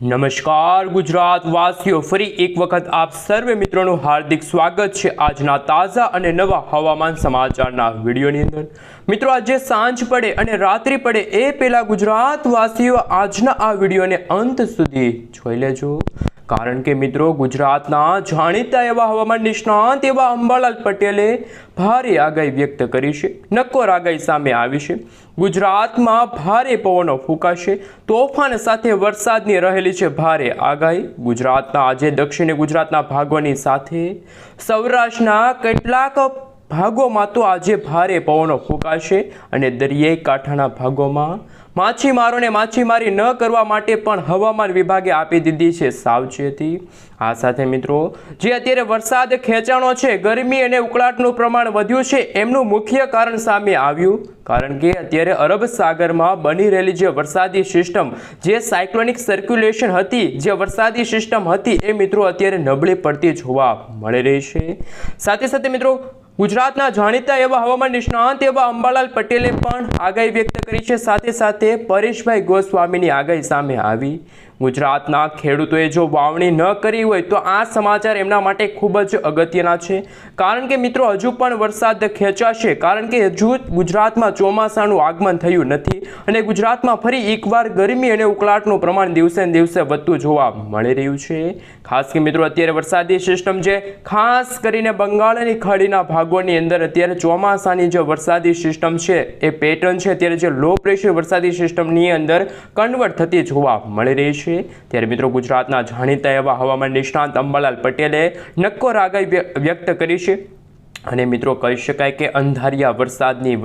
નમસ્કાર ગુજરાત વાસીઓ, ફરી એક વખત આપ સર્વે મિત્રોનું હાર્દિક સ્વાગત છે આજના તાજા અને નવા હવામાન સમાચારના વિડીયોની અંદર. મિત્રો, આજે સાંજ પડે અને રાત્રિ પડે એ પહેલા ગુજરાત વાસીઓ આજના આ વિડીયોને અંત સુધી જોઈ લેજો. કારણ કે મિત્રો, ગુજરાતના જાણીતા એવા હવામાન નિષ્ણાંત એવા અંબાલાલ પટેલે ભારે આગાહી વ્યક્ત કરી છે, નક્કોર આગાહી સામે આવી છે. ગુજરાતમાં ભારે પવનો ફૂંકાશે, તોફાન સાથે વરસાદની રહેલી છે ભારે આગાહી. ગુજરાતના, આજે દક્ષિણ ગુજરાતના ભાગોની સાથે સૌરાષ્ટ્રના કેટલાક ભાગોમાં તો આજે ભારે પવનો ફૂંકાશે અને દરિયાઈ કાંઠાના ભાગોમાં માછીમારોને માછીમારી ન કરવા માટે પણ હવામાન વિભાગે આપી દીધી છે સાવચેતી. આ સાથે મિત્રો, જે અત્યારે વરસાદ ખેંચાણો છે, ગરમી અને ઉકળાટનું પ્રમાણ વધ્યું છે, એમનું મુખ્ય કારણ સામે આવ્યું. કારણ કે અત્યારે અરબ સાગરમાં બની રહેલી જે વરસાદી સિસ્ટમ, જે સાયક્લોનિક સર્ક્યુલેશન હતી, જે વરસાદી સિસ્ટમ હતી, એ મિત્રો અત્યારે નબળી પડતી જોવા મળી રહી છે. સાથે સાથે મિત્રો ગુજરાતના જાણીતા એવા હવામાન નિષ્ણાંત એવા અંબાલાલ પટેલે પણ આગાહી વ્યક્ત કરી છે. સાથે સાથે પરેશભાઈ ગોસ્વામીની આગાહી સામે આવી. ગુજરાતના ખેડૂતોએ જો વાવણી ન કરી હોય તો આ સમાચાર એમના માટે ખૂબ જ અગત્યના છે. કારણ કે મિત્રો, હજુ પણ વરસાદ ખેંચાશે. કારણ કે હજુ ગુજરાતમાં ચોમાસાનું આગમન થયું નથી અને ગુજરાતમાં ફરી એકવાર ગરમી અને ઉકળાટનું પ્રમાણ દિવસે દિવસે વધતું જોવા મળી રહ્યું છે. ખાસ કે મિત્રો, અત્યારે વરસાદી સિસ્ટમ છે, ખાસ કરીને બંગાળની ખાડીના ભાગોની અંદર અત્યારે ચોમાસાની જે વરસાદી સિસ્ટમ છે, એ પેટર્ન છે. અત્યારે જે લો પ્રેશર વરસાદી સિસ્ટમની અંદર કન્વર્ટ થતી જોવા મળી રહી છે. ત્યારે મિત્રો, ગુજરાતના જાણીતા એવા હવામાન નિષ્ણાંત અંબાલાલ પટેલે નક્કોર આગાહી વ્યક્ત કરી છે. અને મિત્રો, કહી શકાય કે અંધારિયા વરસાદની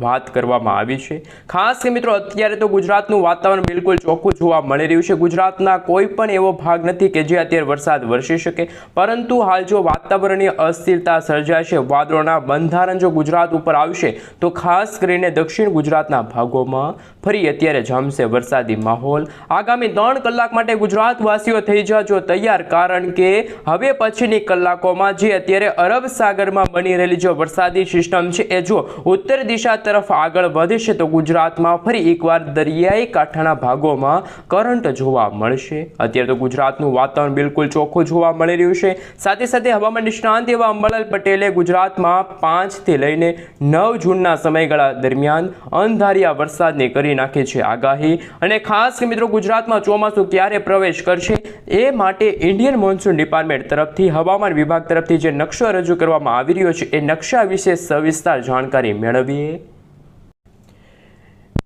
વાત કરવામાં આવી છે. ખાસ કે મિત્રો, અત્યારે તો ગુજરાતનું વાતાવરણ બિલકુલ ચોખ્ખું જોવા મળી રહ્યું છે. ગુજરાતના કોઈ પણ એવો ભાગ નથી કે જે અત્યારે વરસાદ વરસી શકે. પરંતુ હાલ જો વાતાવરણીય અસ્થિરતા સર્જાશે વાદળોના બંધારણ જો ગુજરાત ઉપર આવશે, તો ખાસ કરીને દક્ષિણ ગુજરાતના ભાગોમાં ફરી અત્યારે જામશે વરસાદી માહોલ. આગામી ત્રણ કલાક માટે ગુજરાતવાસીઓ થઈ જાજો તૈયાર, કારણ કે હવે પછીની કલાકોમાં જે અત્યારે અરબ સાગરમાં બની રહેલી જો વરસાદી સિસ્ટમ છે, એ જો ઉત્તર દિશા તરફ આગળ વધશે તો ગુજરાતમાં ફરી એકવાર દરિયાઈ કાંઠાના ભાગોમાં કરંટ જોવા મળશે. અત્યારે તો ગુજરાતનું વાતાવરણ બિલકુલ ચોખ્ખું જોવા મળી રહ્યું છે. સાથે સાથે હવામાન નિષ્ણાંત એવા અંબાલાલ પટેલે ગુજરાતમાં પાંચથી લઈને નવ જૂનના સમયગાળા દરમિયાન અંધારિયા વરસાદને કરી નાખે છે આગાહી. અને ખાસ મિત્રો ગુજરાતમાં ચોમાસું ક્યારે પ્રવેશ કરશે એ માટે ઇન્ડિયન મોન્સૂન ડિપાર્ટમેન્ટ તરફથી, હવામાન વિભાગ તરફથી જે નકશો રજૂ કરવામાં આવી રહ્યો છે એ નકશા વિશે સવિસ્તાર જાણકારી મેળવીએ.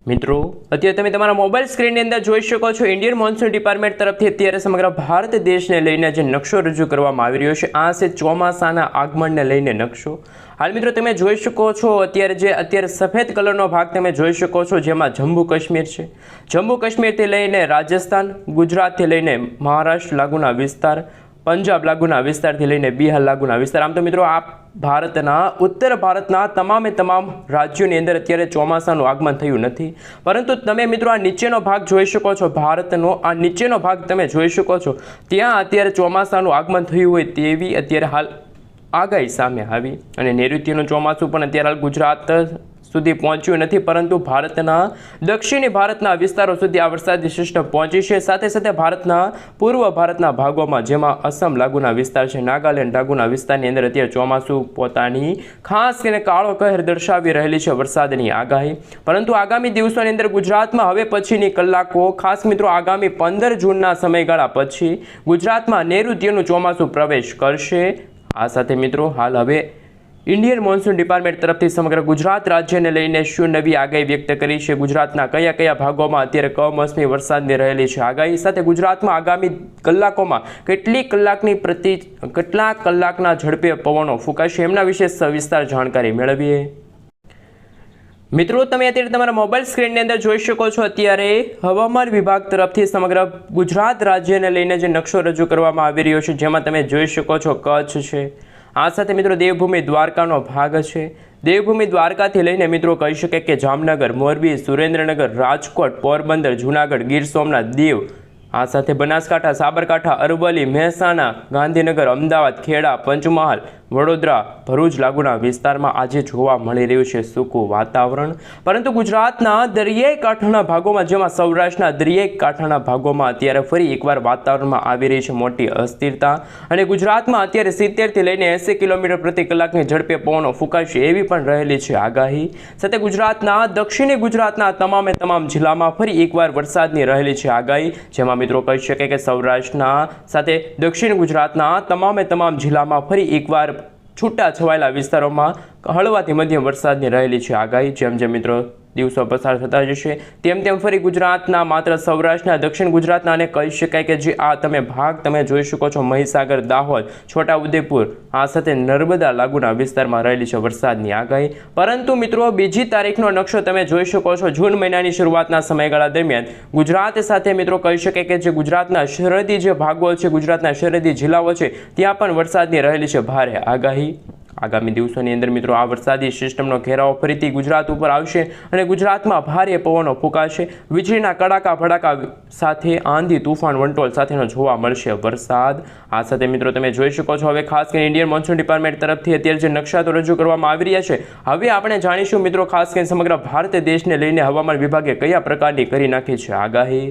મિત્રો, અત્યારે તમે તમારા મોબાઈલ સ્ક્રીનની અંદર જોઈ શકો છો, ઇન્ડિયન મોન્સૂન ડિપાર્ટમેન્ટ તરફથી અત્યારે સમગ્ર ભારત દેશને લઈને જે નકશો રજૂ કરવામાં આવી રહ્યો છે, આ છે ચોમાસાના આગમનને લઈને નકશો. હાલ મિત્રો, તમે જોઈ શકો છો, અત્યારે જે, અત્યારે સફેદ કલરનો ભાગ તમે જોઈ શકો છો, જેમાં જમ્મુ કાશ્મીર છે. જમ્મુ કાશ્મીરથી લઈને રાજસ્થાન, ગુજરાતથી લઈને મહારાષ્ટ્ર લાગુના વિસ્તાર પંજાબ લાગુના વિસ્તારથી લઈને બિહાર લાગુના વિસ્તાર. આમ તો મિત્રો આ ભારતના, ઉત્તર ભારતના તમામે તમામ રાજ્યોની અંદર અત્યારે ચોમાસાનું આગમન થયું નથી. પરંતુ તમે મિત્રો આ નીચેનો ભાગ જોઈ શકો છો. ભારતનો આ નીચેનો ભાગ તમે જોઈ શકો છો. ત્યાં અત્યારે ચોમાસાનું આગમન થયું હોય તેવી અત્યારે હાલ આગાહી સામે આવી. અને નૈઋત્યનું ચોમાસું પણ અત્યારે હાલ ગુજરાત સુધી પહોંચ્યું નથી, પરંતુ ભારતના દક્ષિણી ભારતના વિસ્તારો સુધી આ વરસાદી સિસ્ટમ પહોંચી છે. સાથે સાથે ભારતના પૂર્વ ભારતના ભાગોમાં, જેમાં અસમ લાગુના વિસ્તાર છે, નાગાલેન્ડ લાગુના વિસ્તારની અંદર અત્યારે ચોમાસું પોતાની ખાસ કરીને કાળો કહેર દર્શાવી રહેલી છે વરસાદની આગાહી. પરંતુ આગામી દિવસોની અંદર ગુજરાતમાં હવે પછીની કલાકો, ખાસ મિત્રો આગામી પંદર જૂનના સમયગાળા પછી ગુજરાતમાં નૈઋત્યનું ચોમાસું પ્રવેશ કરશે. આ સાથે મિત્રો, હાલ હવે ઇન્ડિયન મોન્સૂન ડિપાર્ટમેન્ટ તરફથી સમગ્ર ગુજરાત રાજ્યને લઈને શું નવી આગાહી વ્યક્ત કરી છે? ગુજરાતના કયા કયા ભાગોમાં અત્યારે કમોસમી વરસાદની રહેલી છે? આગાહી સાથે ગુજરાતમાં આગામી કલાકોમાં કેટલી કલાકની પ્રતિ કેટલા કલાકના ઝડપે પવનો ફૂંકાશે એમના વિશે સવિસ્તાર જાણકારી મેળવીએ. મિત્રો, તમે અત્યારે તમારા મોબાઈલ સ્ક્રીનની અંદર જોઈ શકો છો. અત્યારે હવામાન વિભાગ તરફથી સમગ્ર ગુજરાત રાજ્યને લઈને જે નકશો રજૂ કરવામાં આવી રહ્યો છે, જેમાં તમે જોઈ શકો છો, કચ્છ છે આ સાથે મિત્રો દેવભૂમિ દ્વારકાનો ભાગ છે. દેવભૂમિ દ્વારકાથી લઈને મિત્રો કહી શકે કે જામનગર, મોરબી, સુરેન્દ્રનગર, રાજકોટ, પોરબંદર, જૂનાગઢ, ગીર સોમનાથ, દીવ, આ સાથે બનાસકાંઠા, સાબરકાંઠા, અરવલ્લી, મહેસાણા, ગાંધીનગર, અમદાવાદ, ખેડા, પંચમહાલ વડોદરા ભરૂચ લાગુના વિસ્તારમાં આજે જોવા મળી રહ્યું છે સૂકું વાતાવરણ. પરંતુ ગુજરાતના દરિયાઈ કાંઠાના ભાગોમાં, જેમાં સૌરાષ્ટ્રના દરિયાઈ કાંઠાના ભાગોમાં અત્યારે ફરી એકવાર વાતાવરણમાં આવી રહી છે મોટી અસ્થિરતા અને ગુજરાતમાં અત્યારે સિત્તેરથી લઈને એંસી કિલોમીટર પ્રતિ કલાકની ઝડપે પવનો ફૂંકાશે એવી પણ રહેલી છે આગાહી. સાથે ગુજરાતના, દક્ષિણી ગુજરાતના તમામે તમામ જિલ્લામાં ફરી એકવાર વરસાદની રહેલી છે આગાહી, જેમાં મિત્રો કહી શકે કે સૌરાષ્ટ્રના સાથે દક્ષિણ ગુજરાતના તમામે તમામ જિલ્લામાં ફરી એકવાર છૂટા છવાયેલા વિસ્તારોમાં હળવાથી મધ્યમ વરસાદની રહેલી છે આગાહી. જેમ જેમ મિત્રો દિવસો પસાર થતા જશે. તેમ તેમ ફરી ગુજરાતના માત્ર સૌરાષ્ટ્રના, દક્ષિણ ગુજરાતના અને કહી શકાય કે જે આ તમે ભાગ તમે જોઈ શકો છો, મહીસાગર, દાહોદ, છોટાઉદેપુર, આ સાથે નર્મદા લાગુના વિસ્તારમાં રહેલી છે વરસાદની આગાહી. પરંતુ મિત્રો, બીજી તારીખનો નકશો તમે જોઈ શકો છો. જૂન મહિનાની શરૂઆતના સમયગાળા દરમિયાન ગુજરાત સાથે મિત્રો કહી શકાય કે જે ગુજરાતના સરહદી જે ભાગો છે, ગુજરાતના સરહદી જિલ્લાઓ છે, ત્યાં પણ વરસાદની રહેલી છે ભારે આગાહી. આગામી દિવસોની અંદર મિત્રો આ વરસાદી સિસ્ટમનો ઘેરાવો ફરીથી ગુજરાત ઉપર આવશે અને ગુજરાતમાં ભારે પવનો ફૂંકાશે. વીજળીના કડાકા ભડાકા સાથે આંધી તુફાન વંટોલ સાથેનો જોવા મળશે વરસાદ. આ સાથે મિત્રો તમે જોઈ શકો છો, હવે ખાસ કરીને ઇન્ડિયન મોન્સૂન ડિપાર્ટમેન્ટ તરફથી અત્યારે જે નકશાતો રજૂ કરવામાં આવી રહ્યા છે, હવે આપણે જાણીશું મિત્રો ખાસ કરીને સમગ્ર ભારત દેશને લઈને હવામાન વિભાગે કયા પ્રકારની કરી નાખી છે આગાહી.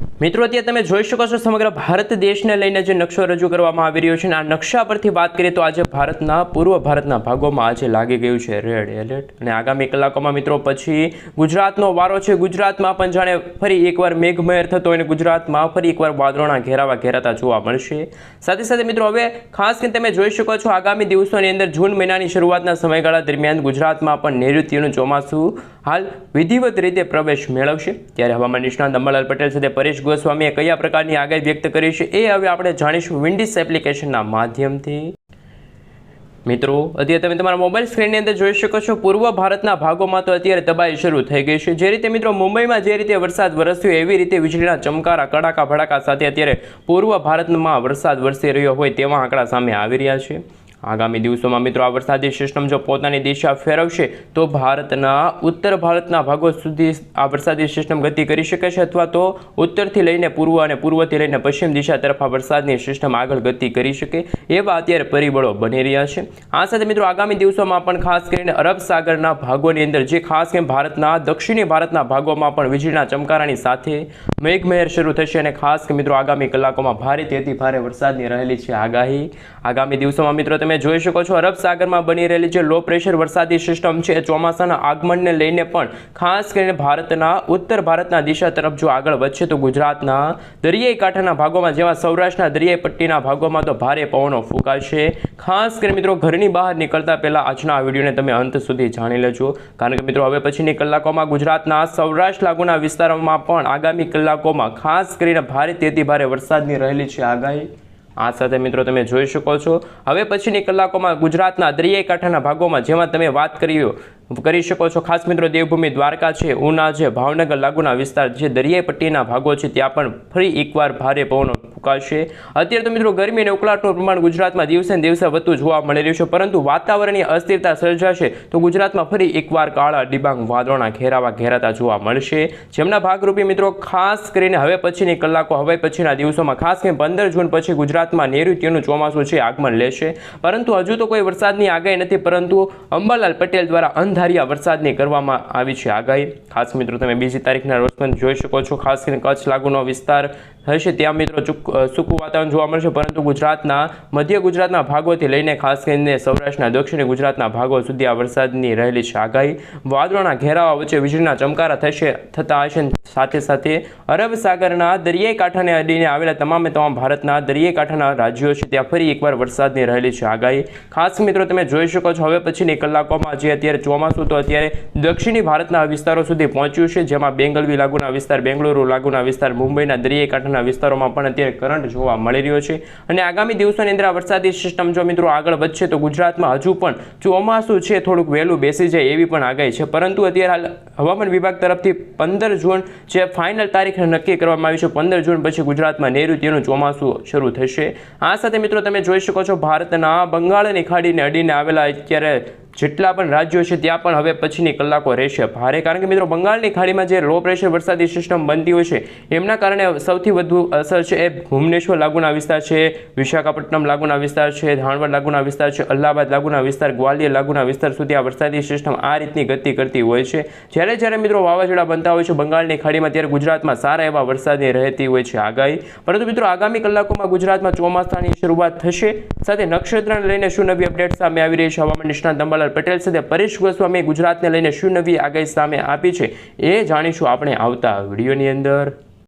મિત્રો, અત્યારે તમે જોઈ શકો છો સમગ્ર ભારત દેશને લઈને જે નકશો રજૂ કરવામાં આવી રહ્યો છે આ નકશા પરથી વાત કરીએ તો આજે ભારતના, પૂર્વ ભારતના ભાગોમાં આજે લાગી ગયું છે રેડ એલર્ટ અને આગામી કલાકોમાં મિત્રો, પછી ગુજરાતનો વારો છે. ગુજરાતમાં પણ જાણે ફરી એકવાર મેઘમહેર થતો અને ગુજરાતમાં ફરી એકવાર વાદળોના ઘેરાવા ઘેરાતા જોવા મળશે. સાથે સાથે મિત્રો, હવે ખાસ કરીને તમે જોઈ શકો છો આગામી દિવસોની અંદર જૂન મહિનાની શરૂઆતના સમયગાળા દરમિયાન ગુજરાતમાં પણ નૈઋત્યનું ચોમાસું હાલ વિધિવત રીતે પ્રવેશ મેળવશે. ત્યારે હવામાન નિષ્ણાંત અંબાલાલ પટેલ સાથે પરેશ ગોસ્વામીએ કયા પ્રકારની આગાહી વ્યક્ત કરી છે એ હવે આપણે જાણીશું વિન્ડિસ એપ્લિકેશનના માધ્યમથી. મિત્રો, અત્યારે તમે તમારા મોબાઈલ સ્ક્રીનની અંદર જોઈ શકો છો, પૂર્વ ભારતના ભાગોમાં તો અત્યારે તબાહી શરૂ થઈ ગઈ છે. જે રીતે મિત્રો મુંબઈમાં જે રીતે વરસાદ વરસ્યો, એવી રીતે વીજળીના ચમકારા, કડાકા ભડાકા સાથે અત્યારે પૂર્વ ભારતમાં વરસાદ વરસી રહ્યો હોય તેવા આંકડા સામે આવી રહ્યા છે. આગામી દિવસોમાં મિત્રો આ વરસાદી સિસ્ટમ જો પોતાની દિશા ફેરવશે, તો ભારતના ઉત્તર ભારતના ભાગો સુધી આ વરસાદી સિસ્ટમ ગતિ કરી શકે છે અથવા તો ઉત્તરથી લઈને પૂર્વ અને પૂર્વથી લઈને પશ્ચિમ દિશા તરફ આ વરસાદની સિસ્ટમ આગળ ગતિ કરી શકે એવા અત્યારે પરિબળો બની રહ્યા છે. આ સાથે મિત્રો આગામી દિવસોમાં પણ ખાસ કરીને અરબ સાગરના ભાગોની અંદર, જે ખાસ કરીને ભારતના, દક્ષિણી ભારતના ભાગોમાં પણ વીજળીના ચમકારાની સાથે મેઘમહેર શરૂ થશે અને ખાસ કે મિત્રો આગામી કલાકોમાં ભારેથી અતિ ભારે વરસાદની રહેલી છે આગાહી. આગામી દિવસોમાં મિત્રો તમે જોઈ શકો છો, અરબ સાગરમાં બની રહેલી જે લો પ્રેશર વરસાદી સિસ્ટમ છે ચોમાસાના આગમનને લઈને પણ ખાસ કરીને ભારતના, ઉત્તર ભારતના દિશા તરફ જો આગળ વધશે તો ગુજરાતના દરિયાઈ કાંઠાના ભાગોમાં, જેવા સૌરાષ્ટ્રના દરિયાઈ પટ્ટીના ભાગોમાં તો ભારે પવનો ફૂંકાશે. ખાસ કરીને મિત્રો ઘરની બહાર નીકળતા પહેલા આજના આ વિડીયોને તમે અંત સુધી જાણી લેજો. કારણ કે મિત્રો હવે પછીની કલાકોમાં ગુજરાતના સૌરાષ્ટ્ર લાગુના વિસ્તારોમાં પણ આગામી કલાકોમાં ખાસ કરીને ભારે, તેથી ભારે વરસાદની રહેલી છે આગાહી. આ સાથે મિત્રો તમે જોઈ શકો છો. હવે પછીની કલાકોમાં ગુજરાતના દરિયાઈ કાંઠાના ભાગોમાં જેમાં તમે વાત કરી કરી શકો છો. ખાસ મિત્રો, દેવભૂમિ દ્વારકા છે, ઉના છે, ભાવનગર, લાગુના વિસ્તાર જે દરિયાઈ પટ્ટીના ભાગો છે, ત્યાં પણ ફરી એકવાર ભારે પવનો ફૂંકાશે. અત્યારે તો મિત્રો, ગરમી અને ઉકળાટનું પ્રમાણ ગુજરાતમાં દિવસે દિવસે વધતું જોવા મળી રહ્યું છે, પરંતુ વાતાવરણીય અસ્થિરતા સર્જાશે તો ગુજરાતમાં ફરી એકવાર કાળા ડિબાંગ વાદળોના ઘેરાવા ઘેરાતા જોવા મળશે. જેમના ભાગરૂપે મિત્રો, ખાસ કરીને હવે પછીની કલાકો, હવે પછીના દિવસોમાં, ખાસ કરીને પંદર જૂન પછી ગુજરાતમાં નૈઋત્યનું ચોમાસું છે, આગમન લેશે. પરંતુ હજુ તો કોઈ વરસાદની આગાહી નથી, પરંતુ અંબાલાલ પટેલ દ્વારા અંધારિયા વરસાદની કરવામાં આવી છે આગાહી. ખાસ મિત્રો, તમે બીજી તારીખના રોજ પણ જોઈ શકો છો. ખાસ કરીને કચ્છ લાગુનો વિસ્તાર હશે. ત્યાં મિત્રો સૂકું વાતાવરણ જોવા મળશે. પરંતુ ગુજરાતના, મધ્ય ગુજરાતના ભાગોથી લઈને ખાસ કરીને સૌરાષ્ટ્રના, દક્ષિણ ગુજરાતના ભાગો સુધી આ વરસાદની રહેલી છે. આગાહી, વાદળોના ઘેરાવા વચ્ચે વીજળીના ચમકારા થશે, થતા હશે. સાથે સાથે અરબ સાગરના દરિયાઈ કાંઠાને અડીને આવેલા તમામે તમામ ભારતના દરિયાઈ કાંઠાના રાજ્યો છે, ત્યાં ફરી એકવાર વરસાદની રહેલી છે. આગાહી, ખાસ મિત્રો તમે જોઈ શકો છો. હવે પછીની કલાકોમાં જે અત્યારે ચોમાસું, તો અત્યારે દક્ષિણી ભારતના વિસ્તારો સુધી પહોંચ્યું છે, જેમાં બેંગલવી લાગુના વિસ્તાર, બેંગલુરુ લાગુના વિસ્તાર, મુંબઈના દરિયાઈ કાંઠાના વિસ્તારોમાં પણ અત્યારે કરંટ જોવા મળી રહ્યો છે. અને આગામી દિવસોની અંદર આ વરસાદી સિસ્ટમ જો મિત્રો આગળ વધશે તો ગુજરાતમાં હજુ પણ ચોમાસું છે, થોડુંક વહેલું બેસી જાય એવી પણ આગાહી છે. પરંતુ અત્યારે હાલ હવામાન વિભાગ તરફથી પંદર જૂન જે ફાઇનલ તારીખ નક્કી કરવામાં આવી છે, પંદર જૂન પછી ગુજરાતમાં નૈઋત્યનું ચોમાસું શરૂ થશે. આ સાથે મિત્રો તમે જોઈ શકો છો, ભારતના બંગાળની ખાડીને અડીને આવેલા અત્યારે જેટલા પણ રાજ્યો છે, ત્યાં પણ હવે પછીની કલાકો રહેશે ભારે. કારણ કે મિત્રો, બંગાળની ખાડીમાં જે લો પ્રેશર વરસાદી સિસ્ટમ બનતી હોય છે, એમના કારણે સૌથી વધુ અસર છે એ ભુવનેશ્વર લાગુના વિસ્તાર છે, વિશાખાપટ્ટનમ લાગુના વિસ્તાર છે, ધાણવડ લાગુના વિસ્તાર છે, અલ્હાબાદ લાગુના વિસ્તાર, ગ્વાલિયર લાગુના વિસ્તાર સુધી આ વરસાદી સિસ્ટમ આ રીતની ગતિ કરતી હોય છે. જ્યારે જ્યારે મિત્રો વાવાઝોડા બનતા હોય છે, બંગાળની ખાડીમાં, ત્યારે ગુજરાતમાં સારા એવા વરસાદની રહેતી હોય છે આગાહી. પરંતુ મિત્રો, આગામી કલાકોમાં ગુજરાતમાં ચોમાસાની શરૂઆત થશે. સાથે નક્ષત્રને લઈને શું નવી અપડેટ સામે આવી રહી છે? હવામાન નિષ્ણાત અંબાલાલ પટેલ સાથે પરેશ ગોસ્વામીએ ગુજરાતને લઈને શું નવી આગાહી સામે આપી છે એ જાણીશું આપણે આવતા વિડીયોની અંદર.